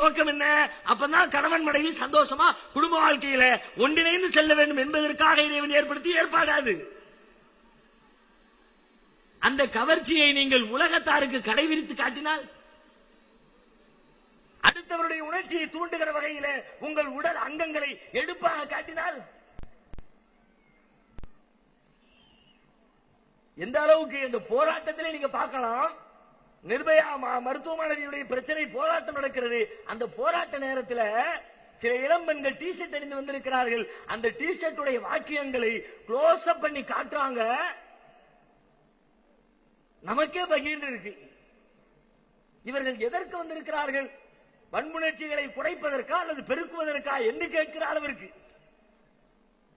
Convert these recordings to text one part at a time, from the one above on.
நோக்கம் என்ன? அப்பதான் கணவன் மனைவி சந்தோஷமா குடும்ப வாழ்க்கையில ஒன்றிணைந்து செல்ல வேண்டும் என்பதற்காக இறைவன் ஏற்படுத்தி ஏற்பாடாது அந்த கவர்ச்சியை நீங்கள் உலகத்தாருக்கு கடைவிரித்து காட்டினால் அடுத்தவருடைய உணர்ச்சியை தூண்டுகிற வகையில உங்கள் உடல் அங்கங்களை எடுப்பாக காட்டினால் எந்த அளவுக்கு இந்த போராட்டத்திலே நீங்க பார்க்கலாம்? நிர்பயா மருத்துவமனையுடைய பிரச்சனை போராட்டம் நடக்கிறது. அந்த போராட்ட நேரத்தில் சில இளம் பெண்கள் டி ஷர்ட் அணிந்து வந்திருக்கிறார்கள். அந்த டி ஷர்ட்டுடைய வாக்கியங்களை க்ளோஸ் அப் பண்ணி காட்டுறாங்க. நமக்கே பகிர்ந்து இருக்கு. இவர்கள் எதற்கு வந்திருக்கிறார்கள்? வன்முணர்ச்சிகளை குறைப்பதற்கா அல்லது பெருக்குவதற்கா என்று கேட்கிற அளவிற்கு.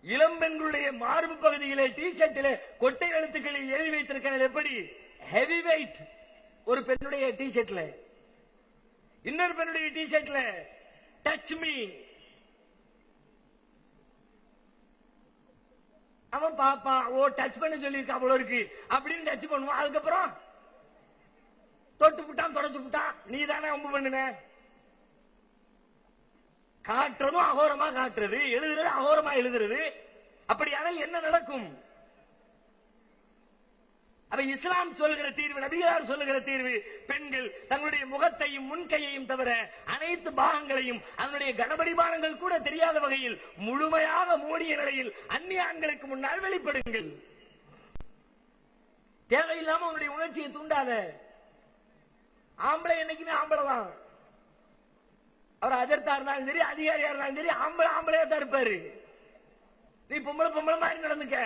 இளம் பெண்களுடைய மார்பு பகுதியிலே டி ஷர்ட்டிலே கொட்டை எழுத்துக்களில் எழுதி வைத்திருக்கிறார்கள். எப்படி? ஹெவி வெயிட் ஒரு பெண்ணுடைய டி ஷர்ட்ல இன்னொரு பெண்ணுடைய டி ஷர்ட்ல டச் மீ அவன் பாப்பா ஓ டச் பண்ண சொல்லியிருக்கா அவ்வளவு இருக்கு. அப்படின்னு டச் பண்ணுவான். அதுக்கப்புறம் தொட்டு புட்டான் தொடச்சு புட்டான் நீ தானே அம்பு பண்ணுன? காட்டுறதும் அகோரமா காட்டுறது எழுதுறது அகோரமா எழுதுறது. அப்படியானால் என்ன நடக்கும்? அப்ப இஸ்லாம் சொல்லுகிற தீர்வு நபிகளார் சொல்லுகிற தீர்வு பெண்கள் தங்களுடைய முகத்தையும் முன்கையையும் தவிர அனைத்து பாகங்களையும் அதனுடைய கனபடிமானங்கள் கூட தெரியாத வகையில் முழுமையாக மூடிய நிலையில் அந்நிய ஆண்களுக்கு முன்னால் வெளிப்படுங்கள். தேவையில்லாம உன்னுடைய உணர்ச்சியை தூண்டாத. ஆம்பளை என்னைக்குமே ஆம்பளை தான். அவர் அஜர்த்தா இருந்தாலும் சரி அதிகாரியா இருந்தாலும் சரி ஆம்பளை ஆம்பளையா தான் இருப்பாரு. நீ பொம்பளை பொம்பளை மாதிரி நடந்துக்க.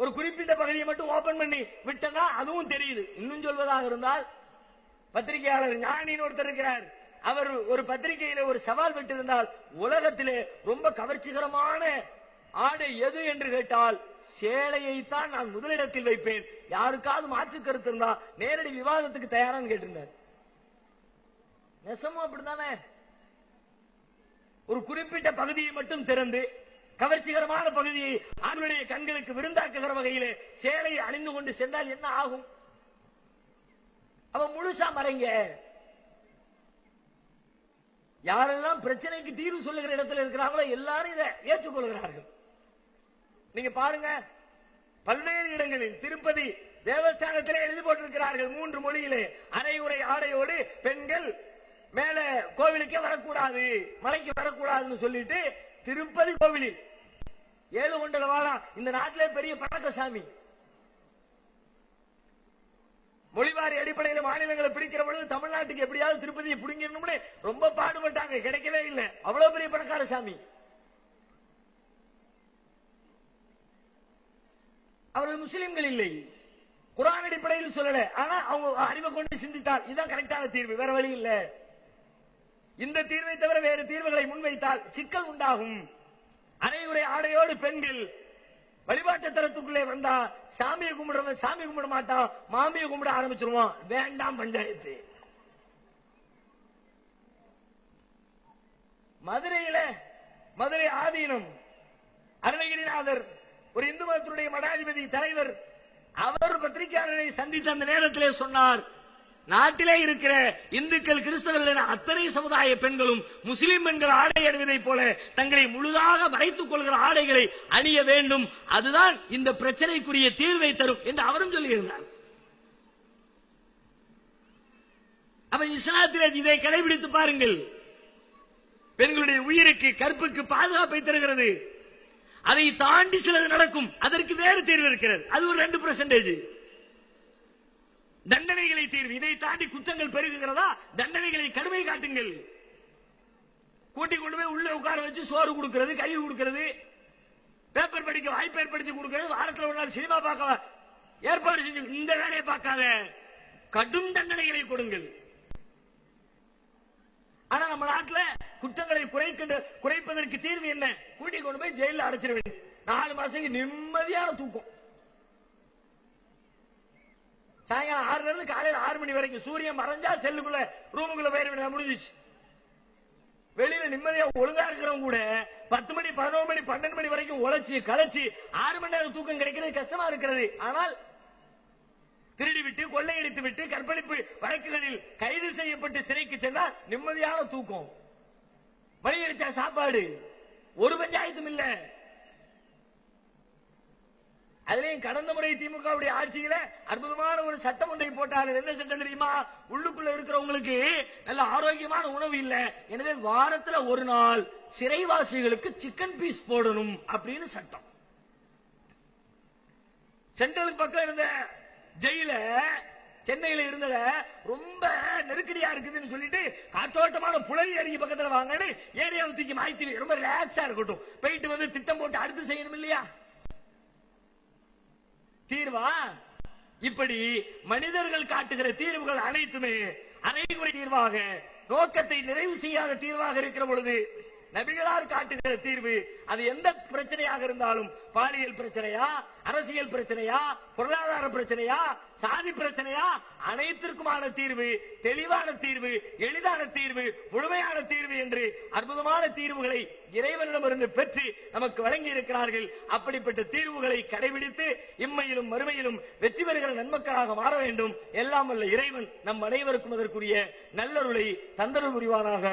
ஒரு குறிப்பிட்ட பகுதியை மட்டும் ஓபன் பண்ணி விட்டதா? அதுவும் தெரியுது. இன்னும் சொல்வதாக இருந்தால் பத்திரிகையாளர் ஞானின்னு ஒருத்தர் இருக்கிறார். அவர் ஒரு பத்திரிகையில ஒரு சவால் விட்டிருந்தால் உலகத்திலே ரொம்ப கவர்ச்சிகரமான ஆடை எது என்று கேட்டால் சேலையைத்தான் நான் முதலிடத்தில் வைப்பேன். யாருக்காவது மாற்று கருத்து இருந்தா நேரடி விவாதத்துக்கு தயாரான்னு கேட்டிருந்தார். நெசமும் அப்படித்தானே? ஒரு குறிப்பிட்ட பகுதியை மட்டும் திறந்து கவர்ச்சிகரமான பகுதியை ஆண்களுடைய கண்களுக்கு விருந்தாக்குகிற வகையிலே சேலையை அணிந்து கொண்டு சென்றால் என்ன ஆகும்? அவன் முழுசா மறைங்க. யாரெல்லாம் பிரச்சனைக்கு தீர்வு சொல்லுகிற இடத்துல இருக்கிறாங்களோ எல்லாரும் இதை ஏற்றுக்கொள்கிறார்கள். நீங்க பாருங்க பல்வேறு இடங்களில் திருப்பதி தேவஸ்தானத்திலே எழுதி போட்டிருக்கிறார்கள் மூன்று மொழியிலே. அரை உரை ஆடையோடு பெண்கள் மேல கோவிலுக்கே வரக்கூடாது மலைக்கு வரக்கூடாதுன்னு சொல்லிட்டு திருப்பதி கோவிலில் ஏழு கொண்டல வாழா இந்த நாட்டிலே பெரிய பழக்க சாமி மொழிவாரி அடிப்படையில் மாநிலங்களை பிரிக்கிற பொழுது தமிழ்நாட்டுக்கு எப்படியாவது திருப்பதியை பிடிங்கணும்னு ரொம்ப பாடுபட்டாங்க. கிடைக்கவே இல்லை. அவ்வளவு பெரிய பணக்கார சாமி. அவர்கள் முஸ்லிம்கள் இல்லை. குரான் அடிப்படையில் சொல்லல. ஆனா அவங்க அறிவை கொண்டு சிந்தித்தால் இதுதான் கரெக்டான தீர்வு. வேற வழி இல்லை. இந்த தீர்வை தவிர வேறு தீர்வுகளை முன்வைத்தால் சிக்கல் உண்டாகும். அரையுறை ஆடையோடு பெண்கள் வழிபாட்டு தரத்துக்குள்ளே வந்தா சாமியை கும்பிடுறவன் சாமி கும்பிட மாட்டான் மாமியை கும்பிட ஆரம்பிச்சிருவான். வேண்டாம் பஞ்சாயத்து. மதுரையில மதுரை ஆதீனம். அருணகிரிநாதர் ஒரு இந்து மதத்தினுடைய மடாதிபதி தலைவர் அவர் பத்திரிகையாளரை சந்தித்த அந்த நேரத்திலே சொன்னார் நாட்டிலே இருக்கிற இந்துக்கள் கிறிஸ்தவர்கள் என அத்தனை சமுதாய பெண்களும் முஸ்லிம் பெண்கள் ஆடை அணிவதைப் போல தங்களை முழுதாக மறைத்துக் கொள்கிற ஆடைகளை அணிய வேண்டும். அதுதான் இந்த பிரச்சனைக்குரிய தீர்வை தரும் என்று அவரும் சொல்லியிருந்தார். அப்ப இஸ்லாத்தில் இதை கடைபிடித்து பாருங்கள். பெண்களுடைய உயிருக்கு கற்புக்கு பாதுகாப்பை தருகிறது. அதை தாண்டி சிலது நடக்கும். அதற்கு வேறு தீர்வு இருக்கிறது. அது ஒரு ரெண்டு பெர்சன்டேஜ் தண்டனைகளை தீர்வு. இதை தாண்டி குற்றங்கள் பெருகுகிறதா? தண்டனைகளை கடுமை காட்டுங்கள். கூட்டி கொண்டு போய் உள்ள உட்கார வச்சு சோறு கொடுக்கிறது கை கொடுக்கிறது பேப்பர் படிக்க வாய்ப்பு ஏற்படுத்தி கொடுக்கிறது வாரத்தில் ஒரு நாள் சினிமா பார்க்க ஏற்பாடு செஞ்சு இந்த வேலையை பார்க்காத. கடும் தண்டனைகளை கொடுங்கள். ஆனா நம்ம நாட்டுல குற்றங்களை குறைக்கின்ற குறைப்பதற்கு தீர்வு என்ன? கூட்டி கொண்டு போய் ஜெயில அடைச்சிட வேண்டும் நாலு மாசம் நிம்மதியான தூக்கம். சாயங்காலம் ஆறுல இருந்து காலையில ஆறு மணி வரைக்கும் சூரியன் மறைஞ்சா செல்லுக்குள்ள ரூமுக்குள்ள போயிட வேண்டியது முடிஞ்சிச்சு. வெளியில நிம்மதியா ஒழுங்கா இருக்கிறவங்க கூட பத்து மணி பதினோரு மணி பன்னெண்டு மணி வரைக்கும் உழைச்சி களைச்சி ஆறு மணி நேரம் தூக்கம் கிடைக்கிறது கஷ்டமா இருக்கிறது. ஆனால் திருடிவிட்டு கொள்ளையடித்து விட்டு கற்பழிப்பு வழக்குகளில் கைது செய்யப்பட்டு சிறைக்கு சென்றால் நிம்மதியான தூக்கம். வழியடிச்சா சாப்பாடு ஒரு பஞ்சாயத்தும் இல்லை. அதுலயும் கடந்த முறை திமுகவுடைய ஆட்சியில அற்புதமான ஒரு சட்டம் ஒன்றை போட்டார்கள். என்ன சட்டம் தெரியுமா? உள்ளுக்குள்ள இருக்கிறவங்களுக்கு நல்ல ஆரோக்கியமான உணவு இல்ல. எனவே வாரத்துல ஒரு நாள் சிறைவாசிகளுக்கு சிக்கன் பீஸ் போடணும் அப்படின்னு சட்டம். சென்ட்ரல் பக்கம் இருந்த ஜெயில சென்னையில இருந்தத ரொம்ப நெருக்கடியா இருக்குதுன்னு சொல்லிட்டு காற்றோட்டமான புழல் அருகி பக்கத்துல வாங்கன்னு ஏரியாவை தூக்கி மாய்த்தி ரொம்ப ரிலாக்ஸா இருக்கட்டும். போயிட்டு வந்து திட்டம் போட்டு அடுத்து செய்யணும் இல்லையா? தீர்வா? இப்படி மனிதர்கள் காட்டுகிற தீர்வுகள் அனைத்துமே அனைவரை தீர்வாக நோக்கத்தை நிறைவு செய்யாத தீர்வாக இருக்கிற பொழுது நபிகளார் காட்டுகிற தீர்வு அது எந்த பிரச்சனையாக இருந்தாலும் பாலியல் பிரச்சனையா அரசியல் பிரச்சனையா பொருளாதார பிரச்சனையா சாதி பிரச்சனையா அனைத்திற்குமான தீர்வு தெளிவான தீர்வு எளிதான தீர்வு முழுமையான தீர்வு என்று அற்புதமான தீர்வுகளை இறைவனிடமிருந்து பெற்று நமக்கு வழங்கி இருக்கிறார்கள் அப்படிப்பட்ட தீர்வுகளை கடைபிடித்து இம்மையிலும் மறுமையிலும் வெற்றி பெறுகிற நன்மக்களாக மாற வேண்டும். எல்லாம் வல்ல இறைவன் நம் அனைவருக்கும் அதற்குரிய நல்லருளை தந்தருள் புரிவானாக.